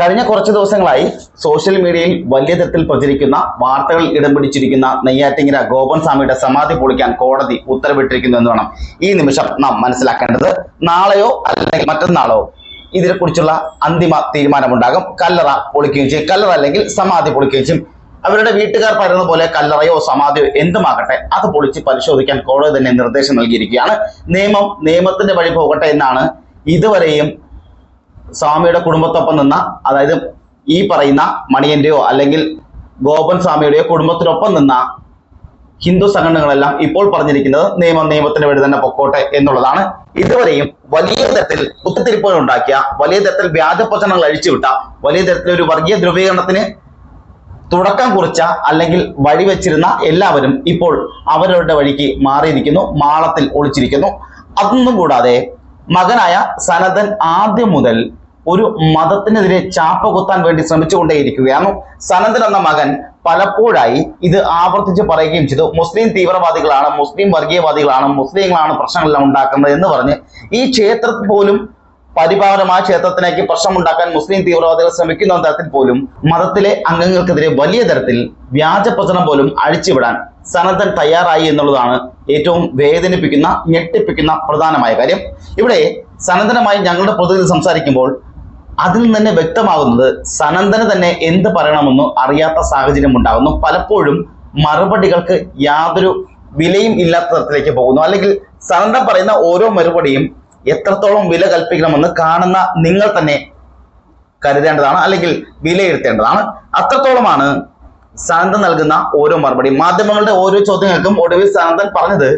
കഴിഞ്ഞ കുറച്ച് ദിവസങ്ങളായി സോഷ്യൽ മീഡിയയിൽ വലിയ തരത്തിൽ പ്രചരിക്കുന്ന വാർത്തകൾ ഇടം പിടിച്ചിരിക്കുന്ന നെയ്യാറ്റിങ്ങര ഗോപൻ സ്വാമിയുടെ സമാധി പൊളിക്കാൻ കോടതി ഉത്തരവിട്ടിരിക്കുന്നു എന്ന് വേണം ഈ നിമിഷം നാം മനസ്സിലാക്കേണ്ടത്. നാളെയോ അല്ലെങ്കിൽ മറ്റന്നാളോ ഇതിനെക്കുറിച്ചുള്ള അന്തിമ തീരുമാനമുണ്ടാകും. കല്ലറ പൊളിക്കുകയും ചെയ്യും. കല്ലറ അല്ലെങ്കിൽ സമാധി പൊളിക്കുകയും ചെയ്യും. അവരുടെ വീട്ടുകാർ പറയുന്ന പോലെ കല്ലറയോ സമാധിയോ എന്തുമാകട്ടെ അത് പൊളിച്ച് പരിശോധിക്കാൻ കോടതി തന്നെ നിർദ്ദേശം നൽകിയിരിക്കുകയാണ്. നിയമം നിയമത്തിന്റെ വഴി പോകട്ടെ എന്നാണ് ഇതുവരെയും സ്വാമിയുടെ കുടുംബത്തൊപ്പം നിന്ന അതായത് ഈ പറയുന്ന മണിയന്റെയോ അല്ലെങ്കിൽ ഗോപൻ സ്വാമിയുടെയോ കുടുംബത്തിനൊപ്പം നിന്ന ഹിന്ദു സംഘടനകളെല്ലാം ഇപ്പോൾ പറഞ്ഞിരിക്കുന്നത് നിയമം നിയമത്തിന് വേണ്ടി തന്നെ പൊക്കോട്ടെ എന്നുള്ളതാണ്. ഇതുവരെയും വലിയ തരത്തിൽ കുത്തിത്തിരിപ്പുകൾ ഉണ്ടാക്കിയ വലിയ തരത്തിൽ വ്യാജ പ്രചരണങ്ങൾ അഴിച്ചുവിട്ട വലിയ തരത്തിൽ ഒരു വർഗീയ ധ്രുവീകരണത്തിന് തുടക്കം കുറിച്ച അല്ലെങ്കിൽ വഴിവെച്ചിരുന്ന എല്ലാവരും ഇപ്പോൾ അവരവരുടെ വഴിക്ക് മാറിയിരിക്കുന്നു മാളത്തിൽ ഒളിച്ചിരിക്കുന്നു. അതൊന്നും കൂടാതെ മകനായ സനതൻ ആദ്യം മുതൽ ഒരു മതത്തിനെതിരെ ചാപ്പ കുത്താൻ വേണ്ടി ശ്രമിച്ചുകൊണ്ടേയിരിക്കുകയാണ്. സനന്ദൻ എന്ന മകൻ പലപ്പോഴായി ഇത് ആവർത്തിച്ച് പറയുകയും ചെയ്തു. മുസ്ലിം തീവ്രവാദികളാണ് മുസ്ലിം വർഗീയവാദികളാണ് മുസ്ലിങ്ങളാണ് പ്രശ്നങ്ങളെല്ലാം ഉണ്ടാക്കുന്നത് എന്ന് പറഞ്ഞ് ഈ ക്ഷേത്രത്തിൽ പോലും പരിപാലനമായ ക്ഷേത്രത്തിലേക്ക് പ്രശ്നമുണ്ടാക്കാൻ മുസ്ലിം തീവ്രവാദികൾ ശ്രമിക്കുന്ന തരത്തിൽ പോലും മതത്തിലെ അംഗങ്ങൾക്കെതിരെ വലിയ തരത്തിൽ വ്യാജ പ്രചരണം പോലും അഴിച്ചുവിടാൻ സനന്ദൻ തയ്യാറായി എന്നുള്ളതാണ് ഏറ്റവും വേദനിപ്പിക്കുന്ന ഞെട്ടിപ്പിക്കുന്ന പ്രധാനമായ കാര്യം. ഇവിടെ സനന്ദനമായി ഞങ്ങളുടെ പ്രതിനിധി സംസാരിക്കുമ്പോൾ അതിൽ നിന്ന് തന്നെ വ്യക്തമാകുന്നത് സനന്ദന തന്നെ എന്ത് പറയണമെന്നോ അറിയാത്ത സാഹചര്യം ഉണ്ടാകുന്നു പലപ്പോഴും മറുപടികൾക്ക് യാതൊരു വിലയും ഇല്ലാത്ത തരത്തിലേക്ക് പോകുന്നു. അല്ലെങ്കിൽ സനന്ദൻ പറയുന്ന ഓരോ മറുപടിയും എത്രത്തോളം വില കൽപ്പിക്കണമെന്ന് കാണുന്ന നിങ്ങൾ തന്നെ കരുതേണ്ടതാണ് അല്ലെങ്കിൽ വിലയിരുത്തേണ്ടതാണ്. അത്രത്തോളമാണ് സനന്ദൻ നൽകുന്ന ഓരോ മറുപടി മാധ്യമങ്ങളുടെ ഓരോ ചോദ്യങ്ങൾക്കും ഒടുവിൽ സനന്ദൻ പറഞ്ഞത്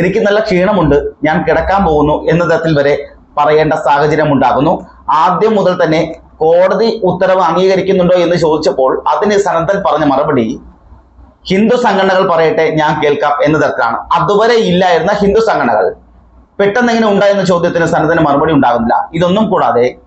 എനിക്ക് നല്ല ക്ഷീണമുണ്ട് ഞാൻ കിടക്കാൻ പോകുന്നു എന്ന തരത്തിൽ വരെ പറയേണ്ട സാഹചര്യം ഉണ്ടാകുന്നു. ആദ്യം മുതൽ തന്നെ കോടതി ഉത്തരവ് അംഗീകരിക്കുന്നുണ്ടോ എന്ന് ചോദിച്ചപ്പോൾ അതിന് സനന്ദൻ പറഞ്ഞ മറുപടി ഹിന്ദു സംഘടനകൾ പറയട്ടെ ഞാൻ കേൾക്കാം എന്ന് തരത്തിലാണ് അതുവരെ ഇല്ലായിരുന്ന ഹിന്ദു സംഘടനകൾ. പെട്ടെന്ന് എങ്ങനെ ഉണ്ടായെന്ന ചോദ്യത്തിന് സനന്ദന് മറുപടി ഉണ്ടാകുന്നില്ല. ഇതൊന്നും കൂടാതെ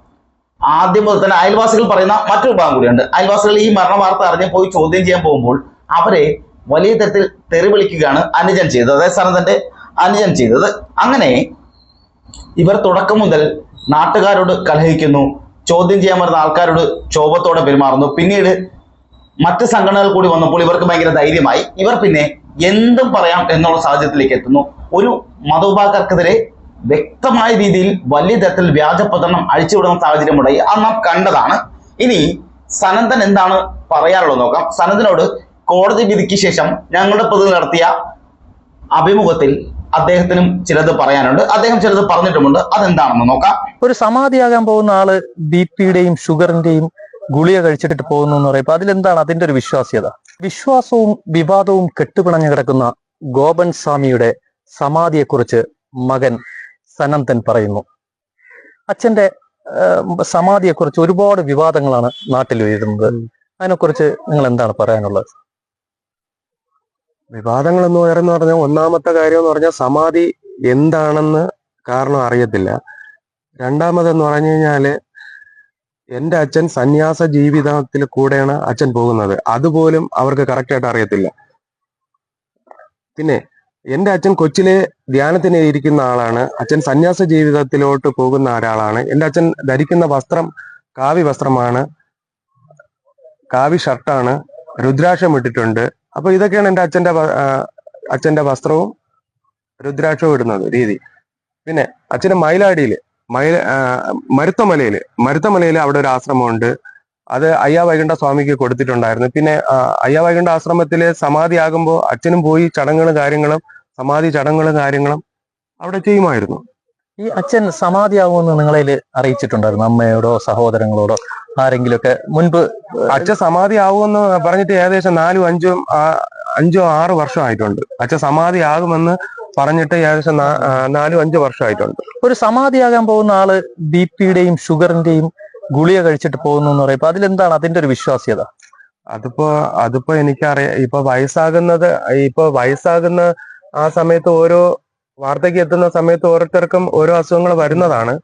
ആദ്യം മുതൽ തന്നെ അയൽവാസികൾ പറയുന്ന മറ്റൊരു ഭാഗം കൂടിയുണ്ട്. അയൽവാസികൾ ഈ മരണ വാർത്ത അറിഞ്ഞ് പോയി ചോദ്യം ചെയ്യാൻ പോകുമ്പോൾ അവരെ വലിയ തരത്തിൽ തെറി വിളിക്കുകയാണ് അനുജൻ ചെയ്തത്. അതായത് സനന്ദന്റെ അനുജൻ ചെയ്തത്. അങ്ങനെ ഇവർ തുടക്കം മുതൽ നാട്ടുകാരോട് കലഹിക്കുന്നു. ചോദ്യം ചെയ്യാൻ വരുന്ന ആൾക്കാരോട് ക്ഷോഭത്തോടെ പെരുമാറുന്നു. പിന്നീട് മറ്റ് സംഘടനകൾ കൂടി വന്നപ്പോൾ ഇവർക്ക് ഭയങ്കര ധൈര്യമായി ഇവർ പിന്നെ എന്തും പറയാം എന്നുള്ള സാഹചര്യത്തിലേക്ക് എത്തുന്നു. ഒരു മതവിഭാഗർക്കെതിരെ വ്യക്തമായ രീതിയിൽ വലിയ തരത്തിൽ വ്യാജ പ്രചരണം അഴിച്ചുവിടുന്ന സാഹചര്യം ഉണ്ടായി അത് നാം കണ്ടതാണ്. ഇനി സനന്ദൻ എന്താണ് പറയാനുള്ളത് നോക്കാം. സനന്ദനോട് കോടതി വിധിക്ക് ശേഷം ഞങ്ങളുടെ പ്രതി നടത്തിയ അഭിമുഖത്തിൽ അദ്ദേഹത്തിനും ചിലത് പറയാനുണ്ട്. അദ്ദേഹം ചിലത് പറഞ്ഞിട്ടുമുണ്ട്. അതെന്താണെന്ന് നോക്കാം. ഒരു സമാധിയാകാൻ പോകുന്ന ആൾ ബി പിയുടെയും ഷുഗറിന്റെയും ഗുളിക കഴിച്ചിട്ട് പോകുന്നു എന്ന് പറയുമ്പോൾ അതിലെന്താണ് അതിന്റെ ഒരു വിശ്വാസ്യത? വിശ്വാസവും വിവാദവും കെട്ടുപിണഞ്ഞു കിടക്കുന്ന ഗോപൻ സ്വാമിയുടെ സമാധിയെക്കുറിച്ച് മകൻ സനന്തൻ പറയുന്നു. അച്ഛന്റെ സമാധിയെക്കുറിച്ച് ഒരുപാട് വിവാദങ്ങളാണ് നാട്ടിൽ ഉയരുന്നത്. അതിനെക്കുറിച്ച് നിങ്ങൾ എന്താണ് പറയാനുള്ളത്? വിവാദങ്ങൾ എന്ന് പറയുന്ന പറഞ്ഞാൽ ഒന്നാമത്തെ കാര്യം എന്ന് പറഞ്ഞാൽ സമാധി എന്താണെന്ന് കാരണം അറിയത്തില്ല. രണ്ടാമതെന്ന് പറഞ്ഞു കഴിഞ്ഞാൽ എന്റെ അച്ഛൻ സന്യാസ ജീവിതത്തിൽ കൂടെയാണ് അച്ഛൻ പോകുന്നത്. അതുപോലും അവർക്ക് കറക്റ്റായിട്ട് അറിയത്തില്ല. പിന്നെ എന്റെ അച്ഛൻ കൊച്ചിലെ ധ്യാനത്തിന് ഇരിക്കുന്ന ആളാണ്. അച്ഛൻ സന്യാസ ജീവിതത്തിലോട്ട് പോകുന്ന ഒരാളാണ്. എന്റെ അച്ഛൻ ധരിക്കുന്ന വസ്ത്രം കാവി വസ്ത്രമാണ്. കാവി ഷർട്ടാണ് രുദ്രാക്ഷം ഇട്ടിട്ടുണ്ട്. അപ്പൊ ഇതൊക്കെയാണ് എന്റെ അച്ഛന്റെ അച്ഛന്റെ വസ്ത്രവും രുദ്രാക്ഷവും ഇടുന്നത് രീതി. പിന്നെ അച്ഛന് മയിലാടിയിൽ മയില മരുത്തമലയിൽ മരുത്തമലയിൽ അവിടെ ഒരു ആശ്രമമുണ്ട്. അത് അയ്യാ വൈകുണ്ഠ സ്വാമിക്ക് കൊടുത്തിട്ടുണ്ടായിരുന്നു. പിന്നെ അയ്യാ വൈകുണ്ഠ ആശ്രമത്തിൽ സമാധി ആകുമ്പോൾ അച്ഛനും പോയി ചടങ്ങുകളും കാര്യങ്ങളും സമാധി ചടങ്ങുകളും കാര്യങ്ങളും അവിടെ ചെയ്യുമായിരുന്നു. ഈ അച്ഛൻ സമാധിയാവുമെന്ന് നിങ്ങളെ അറിയിച്ചിട്ടുണ്ടായിരുന്നു അമ്മയോടോ സഹോദരങ്ങളോടോ ആരെങ്കിലുമൊക്കെ മുൻപ് അച്ഛൻ സമാധി ആവുമെന്ന് പറഞ്ഞിട്ട് ഏകദേശം നാലും അഞ്ചും അഞ്ചോ ആറ് വർഷം ആയിട്ടുണ്ട് അച്ഛൻ സമാധി ആകുമെന്ന് പറഞ്ഞിട്ട് ഏകദേശം നാലും അഞ്ചു വർഷമായിട്ടുണ്ട്. ഒരു സമാധിയാകാൻ പോകുന്ന ആൾ ബി പിയുടെയും ഷുഗറിന്റെയും ഗുളിക കഴിച്ചിട്ട് പോകുന്നു എന്ന് പറയുമ്പോൾ അതിലെന്താണ് അതിന്റെ ഒരു വിശ്വാസ്യത? അതിപ്പോ അതിപ്പോ എനിക്കറിയാം ഇപ്പൊ വയസ്സാകുന്നത് ഇപ്പൊ വയസ്സാകുന്ന ആ സമയത്ത് ഓരോ വാർത്തയ്ക്ക് എത്തുന്ന സമയത്ത് ഓരോരുത്തർക്കും ഓരോ അസുഖങ്ങൾ വരുന്നതാണ്.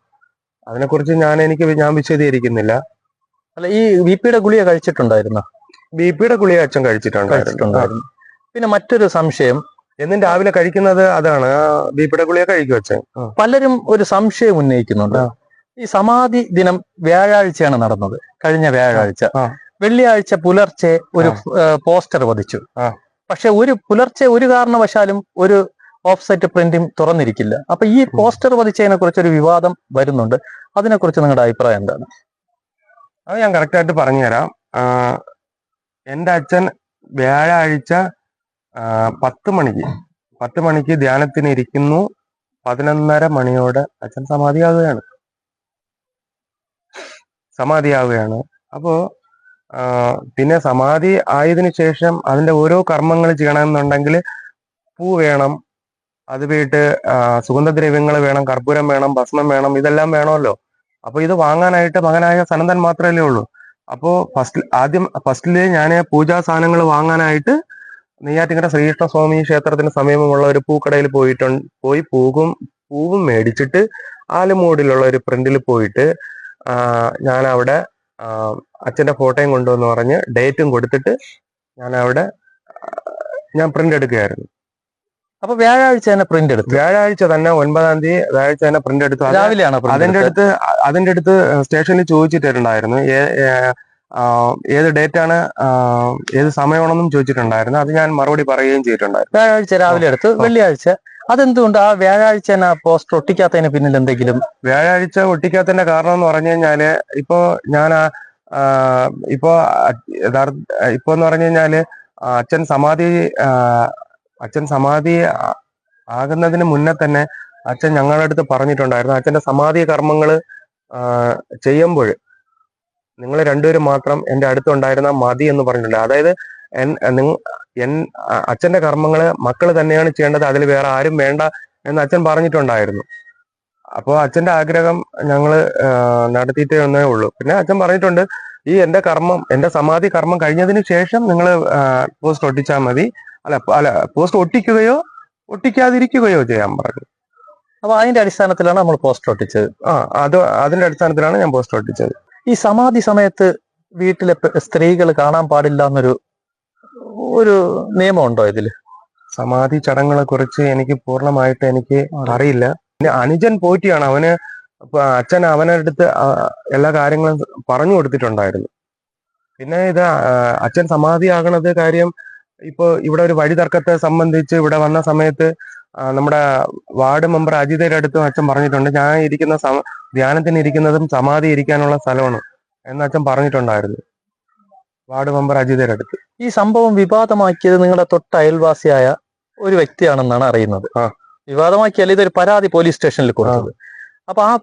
അതിനെക്കുറിച്ച് ഞാൻ എനിക്ക് ഞാൻ വിശദീകരിക്കുന്നില്ല. അല്ല ഈ ബി പിയുടെ ഗുളിക കഴിച്ചിട്ടുണ്ടായിരുന്നു? ബി പിയുടെ ഗുളിക അച്ഛൻ കഴിച്ചിട്ടുണ്ടായിരുന്നു. പിന്നെ മറ്റൊരു സംശയം. എന്നും രാവിലെ കഴിക്കുന്നത് അതാണ്. ബി പിയുടെ ഗുളിക കഴിക്കും അച്ഛൻ. പലരും ഒരു സംശയം ഉന്നയിക്കുന്നുണ്ട്. ഈ സമാധി ദിനം വ്യാഴാഴ്ചയാണ് നടന്നത്. കഴിഞ്ഞ വ്യാഴാഴ്ച. വെള്ളിയാഴ്ച പുലർച്ചെ ഒരു പോസ്റ്റർ പതിച്ചു ആ. പക്ഷെ ഒരു പുലർച്ചെ ഒരു കാരണവശാലും ഒരു ഓഫ്സെറ്റ് പ്രിന്റിംഗ് തുറന്നിരിക്കില്ല. അപ്പൊ ഈ പോസ്റ്റർ പതിച്ചതിനെ കുറിച്ച് ഒരു വിവാദം വരുന്നുണ്ട്. അതിനെക്കുറിച്ച് നിങ്ങളുടെ അഭിപ്രായം എന്താണ്? അത് ഞാൻ കറക്റ്റ് ആയിട്ട് പറഞ്ഞുതരാം. എന്റെ എന്റെ അച്ഛൻ വ്യാഴാഴ്ച പത്ത് മണിക്ക് പത്ത് മണിക്ക് ധ്യാനത്തിന് ഇരിക്കുന്നു. പതിനൊന്നര മണിയോടെ അച്ഛൻ സമാധിയാവുകയാണ്. സമാധിയാവുകയാണ്. അപ്പോ പിന്നെ സമാധി ആയതിനു ശേഷം അതിന്റെ ഓരോ കർമ്മങ്ങൾ ചെയ്യണമെന്നുണ്ടെങ്കിൽ പൂ വേണം അത് വീട്ട് സുഗന്ധദ്രവ്യങ്ങൾ വേണം കർപ്പൂരം വേണം ഭസ്മം വേണം ഇതെല്ലാം വേണമല്ലോ. അപ്പൊ ഇത് വാങ്ങാനായിട്ട് മകനായ സനന്ദൻ മാത്രമല്ലേ ഉള്ളൂ. അപ്പോ ഫസ്റ്റ് ആദ്യം ഫസ്റ്റിൽ ഞാൻ പൂജാ സാധനങ്ങൾ വാങ്ങാനായിട്ട് നെയ്യാറ്റിങ്കര ശ്രീകൃഷ്ണ സ്വാമി ക്ഷേത്രത്തിന് സമീപമുള്ള ഒരു പൂക്കടയിൽ പോയിട്ട് പോയി പൂവും പൂവും മേടിച്ചിട്ട് ആലുമൂടിലുള്ള ഒരു പ്രിന്റിൽ പോയിട്ട് ഞാൻ അവിടെ അച്ഛന്റെ ഫോട്ടോയും കൊണ്ടുവന്ന് പറഞ്ഞ് ഡേറ്റും കൊടുത്തിട്ട് ഞാൻ അവിടെ ഞാൻ പ്രിന്റ് എടുക്കുകയായിരുന്നു. അപ്പൊ വ്യാഴാഴ്ച തന്നെ പ്രിന്റ് എടുത്തു. വ്യാഴാഴ്ച തന്നെ ഒൻപതാം തീയതി വ്യാഴാഴ്ച തന്നെ പ്രിന്റ് എടുത്തു. രാവിലെയാണ് അതിന്റെ അടുത്ത് അതിന്റെ അടുത്ത് സ്റ്റേഷനിൽ ചോദിച്ചിട്ടുണ്ടായിരുന്നു. ഏത് ഡേറ്റ് ആണ് ഏത് സമയമാണെന്നും ചോദിച്ചിട്ടുണ്ടായിരുന്നു. അത് ഞാൻ മറുപടി പറയുകയും ചെയ്തിട്ടുണ്ടായിരുന്നു. വ്യാഴാഴ്ച രാവിലെ എടുത്ത്. വെള്ളിയാഴ്ച. അതെന്തുകൊണ്ട് ആ വ്യാഴാഴ്ച തന്നെ പോസ്റ്റ് പോസ്റ്റർ ഒട്ടിക്കാത്തതിന് പിന്നിൽ എന്തെങ്കിലും? വ്യാഴാഴ്ച ഒട്ടിക്കാത്തതിന്റെ കാരണം എന്ന് പറഞ്ഞു കഴിഞ്ഞാൽ ഇപ്പോ ഞാൻ ഇപ്പോ യഥാർത്ഥ ഇപ്പൊ എന്ന് പറഞ്ഞു കഴിഞ്ഞാൽ അച്ഛൻ സമാധി അച്ഛൻ സമാധി ആകുന്നതിന് മുന്നേ തന്നെ അച്ഛൻ ഞങ്ങളുടെ അടുത്ത് പറഞ്ഞിട്ടുണ്ടായിരുന്നു. അച്ഛന്റെ സമാധി കർമ്മങ്ങൾ ചെയ്യുമ്പോൾ നിങ്ങൾ രണ്ടുപേരും മാത്രം എന്റെ അടുത്തുണ്ടായിരുന്ന മതി എന്ന് പറഞ്ഞിട്ടുണ്ട്. അതായത് എൻ എൻ അച്ഛന്റെ കർമ്മങ്ങൾ മക്കൾ തന്നെയാണ് ചെയ്യേണ്ടത് അതിൽ വേറെ ആരും വേണ്ട എന്ന് അച്ഛൻ പറഞ്ഞിട്ടുണ്ടായിരുന്നു. അപ്പോൾ അച്ഛന്റെ ആഗ്രഹം ഞങ്ങൾ നടത്തിയിട്ടേ ഒന്നേ ഉള്ളൂ. പിന്നെ അച്ഛൻ പറഞ്ഞിട്ടുണ്ട് ഈ എന്റെ കർമ്മം എന്റെ സമാധി കർമ്മം കഴിഞ്ഞതിന് ശേഷം നിങ്ങൾ പോസ്റ്റ് ഒട്ടിച്ചാൽ മതി. അല്ല അല്ല പോസ്റ്റ് ഒട്ടിക്കുകയോ ഒട്ടിക്കാതിരിക്കുകയോ ചെയ്യാൻ പറഞ്ഞു. അപ്പൊ അതിന്റെ അടിസ്ഥാനത്തിലാണ് നമ്മൾ പോസ്റ്റ് ഒട്ടിച്ചത്. ആ അത് അതിന്റെ അടിസ്ഥാനത്തിലാണ് ഞാൻ പോസ്റ്റ് ഒട്ടിച്ചത്. ഈ സമാധി സമയത്ത് വീട്ടിലെ സ്ത്രീകൾ കാണാൻ പാടില്ല എന്നൊരു ഒരു നിയമമുണ്ടോ ഇതിൽ? സമാധി ചടങ്ങുകളെ കുറിച്ച് എനിക്ക് പൂർണമായിട്ട് എനിക്ക് അറിയില്ല. പിന്നെ അനുജൻ പോറ്റിയാണ്. അവന് അച്ഛൻ അവനടുത്ത് അടുത്ത് എല്ലാ കാര്യങ്ങളും പറഞ്ഞു കൊടുത്തിട്ടുണ്ടായിരുന്നു. പിന്നെ ഇത് അച്ഛൻ സമാധിയാകണത് കാര്യം ഇപ്പൊ ഇവിടെ ഒരു വഴി തർക്കത്തെ സംബന്ധിച്ച് ഇവിടെ വന്ന സമയത്ത് നമ്മുടെ വാർഡ് മെമ്പർ അജിതയുടെ അടുത്തും അച്ഛൻ പറഞ്ഞിട്ടുണ്ട്. ഞാൻ ഇരിക്കുന്ന സമ ധ്യാനത്തിന് ഇരിക്കുന്നതും സമാധി ഇരിക്കാനുള്ള സ്ഥലമാണ് എന്ന് അച്ഛൻ പറഞ്ഞിട്ടുണ്ടായിരുന്നു. വാർഡ് മെമ്പർ അജിതയുടെ അടുത്ത്. ഈ സംഭവം വിവാദമാക്കിയത് നിങ്ങളുടെ തൊട്ട അയൽവാസിയായ ഒരു വ്യക്തിയാണെന്നാണ് അറിയുന്നത്. വിവാദമാക്കിയാൽ ഇതൊരു പരാതി പോലീസ് സ്റ്റേഷനിൽ കൊടുത്തത്. അപ്പൊ ആ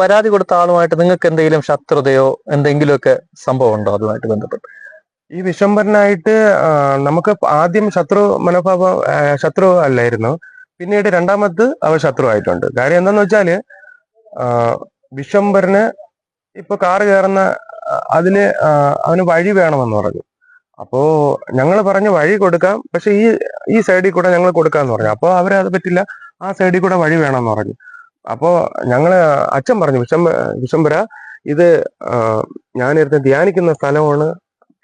പരാതി കൊടുത്ത ആളുമായിട്ട് നിങ്ങൾക്ക് എന്തെങ്കിലും ശത്രുതയോ എന്തെങ്കിലുമൊക്കെ സംഭവം ഉണ്ടോ അതുമായിട്ട് ബന്ധപ്പെട്ട്? ഈ വിശംബരനായിട്ട് നമുക്ക് ആദ്യം ശത്രു മനോഭാവം ശത്രു അല്ലായിരുന്നു. പിന്നീട് രണ്ടാമത് അവ ശത്രു ആയിട്ടുണ്ട് കാര്യം എന്താന്ന് വെച്ചാൽ വിശ്വംഭരന് ഇപ്പൊ കാറ് കയറുന്ന അതിൽ അവന് വഴി വേണമെന്ന് പറഞ്ഞു. അപ്പോ ഞങ്ങൾ പറഞ്ഞു വഴി കൊടുക്കാം പക്ഷെ ഈ ഈ സൈഡിൽ കൂടെ ഞങ്ങൾ കൊടുക്കാന്ന് പറഞ്ഞു. അപ്പോ അവരത് പറ്റില്ല ആ സൈഡിൽ കൂടെ വഴി വേണമെന്ന് പറഞ്ഞു. അപ്പോ ഞങ്ങൾ അച്ഛൻ പറഞ്ഞു വിശംബ വിശംബര ഇത് ഞാനിരുന്ന് ധ്യാനിക്കുന്ന സ്ഥലമാണ്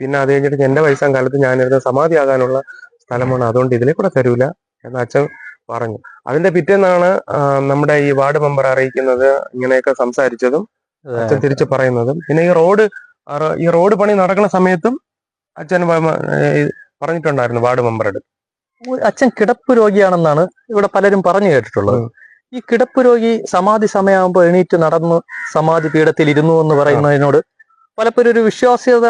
പിന്നെ അത് കഴിഞ്ഞിട്ട് എന്റെ വയസ്സാം കാലത്ത് ഞാനിരുന്ന് സമാധിയാകാനുള്ള സ്ഥലമാണ്. അതുകൊണ്ട് ഇതിലെ കൂടെ തരൂല എന്ന് അച്ഛൻ പറഞ്ഞു. അതിന്റെ പിറ്റേന്നാണ് നമ്മുടെ ഈ വാർഡ് മെമ്പർ അറിയിക്കുന്നത് ഇങ്ങനെയൊക്കെ സംസാരിച്ചതും അച്ഛൻ തിരിച്ചു പറയുന്നതും. പിന്നെ ഈ റോഡ് ഈ റോഡ് പണി നടക്കുന്ന സമയത്തും അച്ഛൻ പറഞ്ഞിട്ടുണ്ടായിരുന്നു വാർഡ് മെമ്പറുടെ അച്ഛൻ കിടപ്പ് രോഗിയാണെന്നാണ് ഇവിടെ പലരും പറഞ്ഞു കേട്ടിട്ടുള്ളത്. ഈ കിടപ്പ് രോഗി സമാധി സമയമാകുമ്പോൾ എണീറ്റ് നടന്ന് സമാധി പീഠത്തിൽ ഇരുന്നു എന്ന് പറയുന്നതിനോട് പലപ്പോഴും ഒരു വിശ്വാസ്യത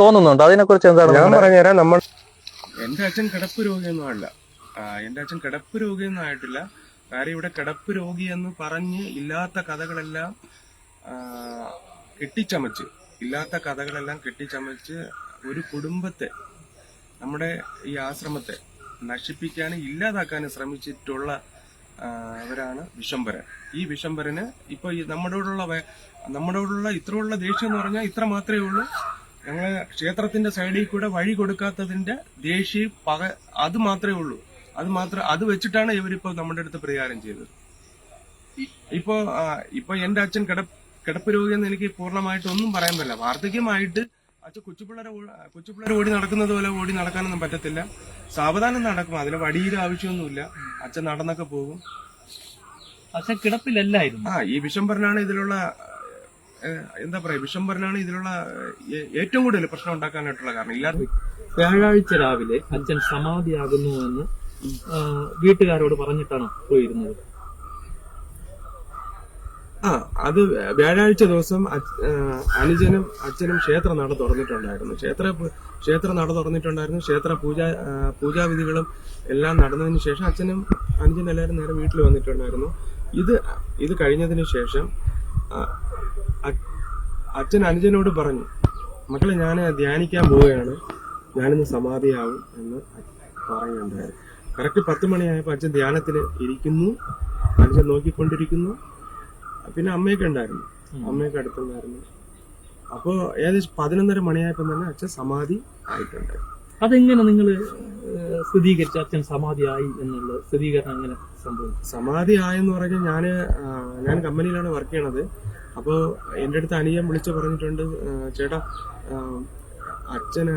തോന്നുന്നുണ്ട്. അതിനെക്കുറിച്ച് എന്താണ് ഞാൻ പറഞ്ഞു പറഞ്ഞുതരാം. നമ്മൾ എന്റെ അച്ഛൻ കിടപ്പ് രോഗിയൊന്നും അല്ല. എന്റെ അച്ഛൻ കിടപ്പ് രോഗിയൊന്നും ആയിട്ടില്ല. കാര്യം ഇവിടെ കിടപ്പ് രോഗി എന്ന് പറഞ്ഞ് ഇല്ലാത്ത കഥകളെല്ലാം കെട്ടിച്ചമച്ച് ഇല്ലാത്ത കഥകളെല്ലാം കെട്ടിച്ചമച്ച് ഒരു കുടുംബത്തെ നമ്മുടെ ഈ ആശ്രമത്തെ നശിപ്പിക്കാനും ഇല്ലാതാക്കാനും ശ്രമിച്ചിട്ടുള്ള അവരാണ് വിശംബരൻ. ഈ വിശംബരന് ഇപ്പൊ ഈ നമ്മളോടുള്ള നമ്മളോടുള്ള ഇത്രയുള്ള ദേഷ്യം എന്ന് പറഞ്ഞാൽ ഇത്ര മാത്രമേ ഉള്ളൂ. ഞങ്ങൾ ക്ഷേത്രത്തിന്റെ സൈഡിൽ കൂടെ വഴി കൊടുക്കാത്തതിന്റെ ദേഷ്യം പക അത് മാത്രമേ ഉള്ളൂ. അത് മാത്രം അത് വെച്ചിട്ടാണ് ഇവരിപ്പോ നമ്മുടെ അടുത്ത് പരിഹാരം ചെയ്തത്. ഇപ്പോ ഇപ്പൊ എന്റെ അച്ഛൻ കിട കിടപ്പ് രോഗിയെന്ന് എനിക്ക് പൂർണമായിട്ട് ഒന്നും പറയാൻ പറ്റില്ല. വാർദ്ധക്യമായിട്ട് അച്ഛൻ കൊച്ചുപിള്ളേരെ കൊച്ചുപിള്ളേരെ ഓടി നടക്കുന്നത് പോലെ ഓടി നടക്കാനൊന്നും പറ്റത്തില്ല. സാവധാനം നടക്കും അതിന് വടിയുടെ ആവശ്യമൊന്നുമില്ല. അച്ഛൻ നടന്നൊക്കെ പോകും. അച്ഛൻ കിടപ്പിലല്ലായിരുന്നു. ആ ഈ വിശംബരനാണ് ഇതിലുള്ള എന്താ പറയാ വിഷംഭരനാണ് ഇതിലുള്ള ഏറ്റവും കൂടുതൽ പ്രശ്നം ഉണ്ടാക്കാനായിട്ടുള്ള കാരണം. ഇല്ലാതെ വ്യാഴാഴ്ച രാവിലെ അച്ഛൻ സമാധിയാകുന്നു എന്ന് വീട്ടുകാരോട് പറഞ്ഞിട്ടാണ് പോയിരുന്നത്. ആ അത് വ്യാഴാഴ്ച ദിവസം അനുജനും അച്ഛനും ക്ഷേത്ര നട തുറന്നിട്ടുണ്ടായിരുന്നു. ക്ഷേത്ര ക്ഷേത്ര നട തുറന്നിട്ടുണ്ടായിരുന്നു. ക്ഷേത്ര പൂജ പൂജാവിധികളും എല്ലാം നടന്നതിന് ശേഷം അച്ഛനും അനുജനും എല്ലാവരും നേരെ വീട്ടിൽ വന്നിട്ടുണ്ടായിരുന്നു. ഇത് ഇത് കഴിഞ്ഞതിന് ശേഷം അച്ഛൻ അനുജനോട് പറഞ്ഞു മക്കളെ ഞാൻ ധ്യാനിക്കാൻ പോവുകയാണ്. ഞാനിന്ന് സമാധിയാവും എന്ന് പറയുന്നുണ്ടായിരുന്നു കറക്റ്റ് പത്ത് മണിയായപ്പോൾ അച്ഛൻ ധ്യാനത്തിൽ ഇരിക്കുന്നു. അനുജൻ നോക്കിക്കൊണ്ടിരിക്കുന്നു. പിന്നെ അമ്മയൊക്കെ ഉണ്ടായിരുന്നു. അമ്മയൊക്കെ അടുത്തുണ്ടായിരുന്നു. അപ്പോൾ ഏകദേശം പതിനൊന്നര മണിയായപ്പോൾ തന്നെ അച്ഛൻ സമാധി ആയിട്ടുണ്ട്. അതെങ്ങനെ നിങ്ങൾ സ്ഥിരീകരിച്ച അച്ഛൻ സമാധിയായി എന്നുള്ള സ്ഥിരീകരണം അങ്ങനെ സംഭവിച്ചു? സമാധി ആയെന്ന് പറഞ്ഞാൽ ഞാൻ ഞാൻ കമ്പനിയിലാണ് വർക്ക് ചെയ്യണത്. അപ്പോൾ എന്റെ അടുത്ത് അനിയൻ വിളിച്ച് പറഞ്ഞിട്ടുണ്ട് ചേട്ടാ അച്ഛന്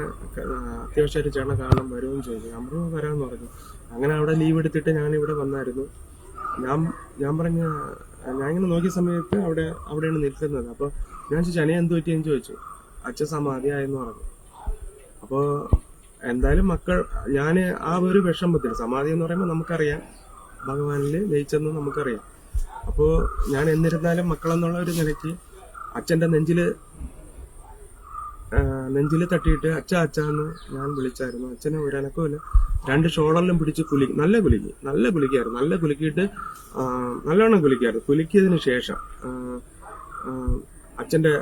അത്യാവശ്യമായിട്ട് ചേട്ടനെ കാണാൻ വരുമെന്ന് ചോദിച്ചു. അമ്മ വരാമെന്ന് പറഞ്ഞു. അങ്ങനെ അവിടെ ലീവ് എടുത്തിട്ട് ഞാൻ ഇവിടെ വന്നായിരുന്നു. ഞാൻ ഞാൻ പറഞ്ഞ ഞാൻ ഇങ്ങനെ നോക്കിയ സമയത്ത് അവിടെ അവിടെയാണ് നിൽക്കുന്നത്. അപ്പോൾ ഞാൻ ചോദിച്ചു അനിയ എന്ത് പറ്റിയെന്ന്? ചോദിച്ചു. അച്ഛൻ സമാധിയായെന്ന് പറഞ്ഞു. അപ്പോൾ എന്തായാലും മക്കൾ ഞാൻ ആ ഒരു വിഷമത്തിൽ സമാധി എന്ന് പറയുമ്പോൾ നമുക്കറിയാം. ഭഗവാനിൽ ലയിച്ചെന്ന് നമുക്കറിയാം. അപ്പോൾ ഞാൻ എന്നിരുന്നാലും മക്കളെന്നുള്ള ഒരു നിലയ്ക്ക് അച്ഛന്റെ നെഞ്ചിൽ നെഞ്ചിൽ തട്ടിയിട്ട് അച്ഛ അച്ഛ എന്ന് ഞാൻ വിളിച്ചായിരുന്നു. അച്ഛനെ ഒരനക്കമില്ല രണ്ട് ഷോളറിലും പിടിച്ച് കുലി നല്ല കുലുക്കി നല്ല കുലുക്കിയായിരുന്നു. നല്ല കുലുക്കിയിട്ട് നല്ലോണം കുലുക്കിയായിരുന്നു. കുലുക്കിയതിന് ശേഷം അച്ഛന്റെ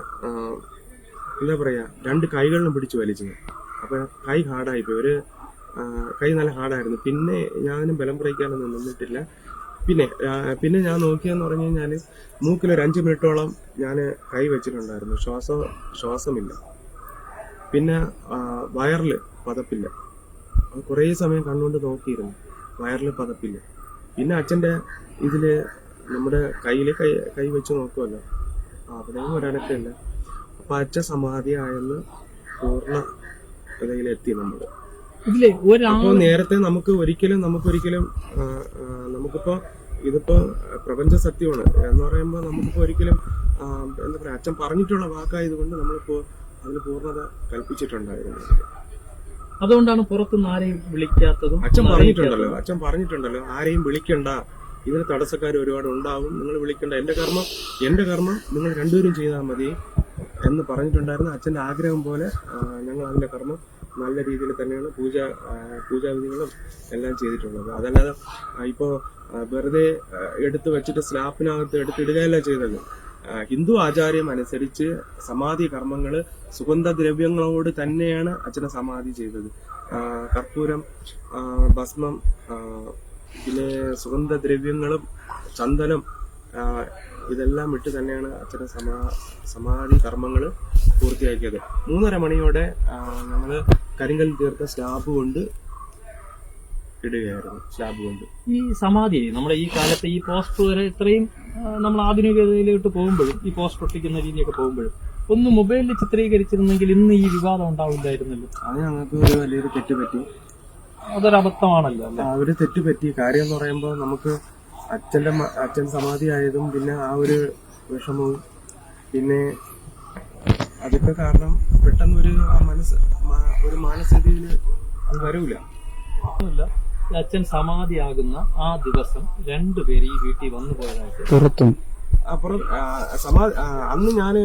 എന്താ പറയുക രണ്ട് കൈകളിലും പിടിച്ച് വലിച്ചു അപ്പോൾ കൈ ഹാർഡായിപ്പോയി ഒരു കൈ നല്ല ഹാർഡായിരുന്നു. പിന്നെ ഞാനും ബലം പ്രയോഗിക്കാനൊന്നും നിന്നിട്ടില്ല. പിന്നെ പിന്നെ ഞാൻ നോക്കിയെന്ന് പറഞ്ഞു കഴിഞ്ഞാൽ മൂക്കിൽ ഒരു അഞ്ച് മിനിറ്റോളം ഞാൻ കൈ വെച്ചിട്ടുണ്ടായിരുന്നു. ശ്വാസം ശ്വാസമില്ല. പിന്നെ വയറിൽ പതപ്പില്ല. കുറേ സമയം കണ്ണുകൊണ്ട് നോക്കിയിരുന്നു. വയറിൽ പതപ്പില്ല. പിന്നെ അച്ഛന്റെ ഇതിൽ നമ്മുടെ കയ്യിൽ കൈ കൈ വെച്ച് നോക്കുമല്ലോ അവിടെയും ഒരനക്കില്ല അപ്പം അച്ഛൻ സമാധിയായെന്ന് പൂർണ ഇതിലെത്തി നമ്മൾ അപ്പോൾ നേരത്തെ നമുക്ക് ഒരിക്കലും നമുക്കൊരിക്കലും ആ, ഇതിപ്പോ പ്രപഞ്ച സത്യമാണ്. എന്ന് പറയുമ്പോൾ നമുക്കിപ്പോ ഒരിക്കലും എന്താ പറയാ അച്ഛൻ പറഞ്ഞിട്ടുള്ള വാക്കായതുകൊണ്ട് നമ്മളിപ്പോ അതിന് പൂർണത കൽപ്പിച്ചിട്ടുണ്ടായിരുന്നു അതുകൊണ്ടാണ് പുറത്തുനിന്ന് ആരെയും വിളിക്കാത്തതും അച്ഛൻ പറഞ്ഞിട്ടുണ്ടല്ലോ അച്ഛൻ പറഞ്ഞിട്ടുണ്ടല്ലോ ആരെയും വിളിക്കണ്ട. ഇതിന് തടസ്സക്കാർ ഒരുപാട് ഉണ്ടാവും. നിങ്ങൾ വിളിക്കണ്ട. എന്റെ കർമ്മം എന്റെ കർമ്മം നിങ്ങൾ രണ്ടുപേരും ചെയ്താൽ മതി എന്ന് പറഞ്ഞിട്ടുണ്ടായിരുന്നു. അച്ഛന്റെ ആഗ്രഹം പോലെ ഞങ്ങൾ അതിന്റെ കർമ്മം നല്ല രീതിയിൽ തന്നെയാണ് പൂജ പൂജാവിധികളും എല്ലാം ചെയ്തിട്ടുള്ളത്. അതല്ലാതെ ഇപ്പോൾ ഇപ്പോ വെറുതെ എടുത്തു വെച്ചിട്ട് സ്ലാപ്പിനകത്ത് എടുത്തിടുകയല്ല ചെയ്തത്. ഹിന്ദു ആചാര്യം അനുസരിച്ച് സമാധി കർമ്മങ്ങൾ സുഗന്ധദ്രവ്യങ്ങളോട് തന്നെയാണ് അച്ഛനെ സമാധി ചെയ്തത്. കർപ്പൂരം ഭസ്മം പിന്നെ സുഗന്ധദ്രവ്യങ്ങളും ചന്ദനം ഇതെല്ലാം ഇട്ട് തന്നെയാണ് അച്ഛനെ സമാ സമാധി കർമ്മങ്ങൾ പൂർത്തിയാക്കിയത്. മൂന്നര മണിയോടെ ഞങ്ങൾ കരിങ്കൽ തീർത്ത സ്ലാബ് കൊണ്ട് ഇടുകയായിരുന്നു സ്ലാബ് കൊണ്ട്. ഈ സമാധി നമ്മുടെ ഈ കാലത്ത് ഈ പോസ്റ്റ് വരെ ഇത്രയും നമ്മൾ ആധുനികതയിലോട്ട് പോകുമ്പോഴും ഈ പോസ്റ്റ് ഒട്ടിക്കുന്ന രീതിയൊക്കെ പോകുമ്പോഴും ഒന്ന് മൊബൈലിൽ ചിത്രീകരിച്ചിരുന്നെങ്കിൽ ഇന്ന് ഈ വിവാദം ഉണ്ടാവില്ലായിരുന്നല്ലോ? അത് ഞങ്ങൾക്ക് ഒരു വലിയൊരു തെറ്റ് പറ്റി അതൊരു അബദ്ധമാണല്ലോ അല്ലെ? ആ ഒരു തെറ്റ് പറ്റി കാര്യം എന്ന് പറയുമ്പോൾ നമുക്ക് അച്ഛന്റെ മ- അച്ഛൻ സമാധിയായതും പിന്നെ ആ ഒരു വിഷമവും. പിന്നെ അതൊക്കെ കാരണം പെട്ടെന്ന് ഒരു ആ മനസ്സ് ഒരു മാനസ്ഥിതിയിൽ അത് വരൂല. അച്ഛൻ സമാധിയാകുന്ന ആ ദിവസം രണ്ടുപേര് ഈ വീട്ടിൽ വന്നു പോയതായിട്ട് പുറത്തും. അപ്പുറം സമാധി സമാ അന്ന് ഞാൻ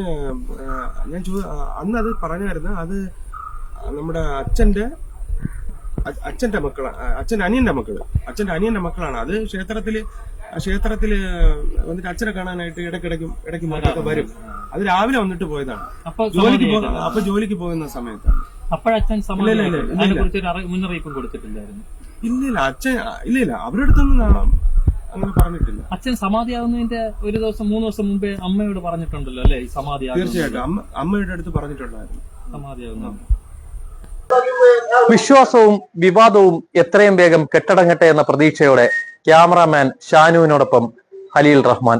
ഞാൻ ചോ അന്ന് അത് പറഞ്ഞായിരുന്നു. അത് നമ്മുടെ അച്ഛന്റെ അ- അച്ഛന്റെ മക്കളാണ് അച്ഛന്റെ അനിയന്റെ മക്കൾ. അച്ഛന്റെ അനിയന്റെ മക്കളാണ്. അത് ക്ഷേത്രത്തിൽ ക്ഷേത്രത്തിൽ ക്ഷേത്രത്തിൽ വന്നിട്ട് അച്ഛനെ കാണാനായിട്ട് ഇടയ്ക്കിടയ്ക്കും ഇടയ്ക്ക് മാറ്റൊക്കെ വരും. അത് രാവിലെ വന്നിട്ട് പോയതാണ്. അപ്പൊ ജോലിക്ക് പോകുന്ന അപ്പൊ ജോലിക്ക് പോകുന്ന സമയത്താണ്. അപ്പോഴച്ഛൻ മുന്നറിയിപ്പും കൊടുത്തിട്ടില്ലായിരുന്നു ഇല്ല ഇല്ല അച്ഛൻ ഇല്ല ഇല്ല അവരുടെ അടുത്തൊന്നും അങ്ങനെ പറഞ്ഞിട്ടില്ല. അച്ഛൻ സമാധിയാവുന്നതിന്റെ ഒരു ദിവസം മൂന്ന് ദിവസം മുമ്പേ അമ്മയോട് പറഞ്ഞിട്ടുണ്ടല്ലോ അല്ലെ? സമാധി തീർച്ചയായിട്ടും. അമ്മ അമ്മയുടെ അടുത്ത് പറഞ്ഞിട്ടുണ്ടായിരുന്നു. സമാധിയാകുന്ന വിശ്വാസവും വിവാദവും എത്രയും വേഗം കെട്ടടങ്ങട്ടെ എന്ന പ്രതീക്ഷയോടെ ക്യാമറാമാൻ ഷാനുവിനോടൊപ്പം ഹലീൽ റഹ്മാൻ.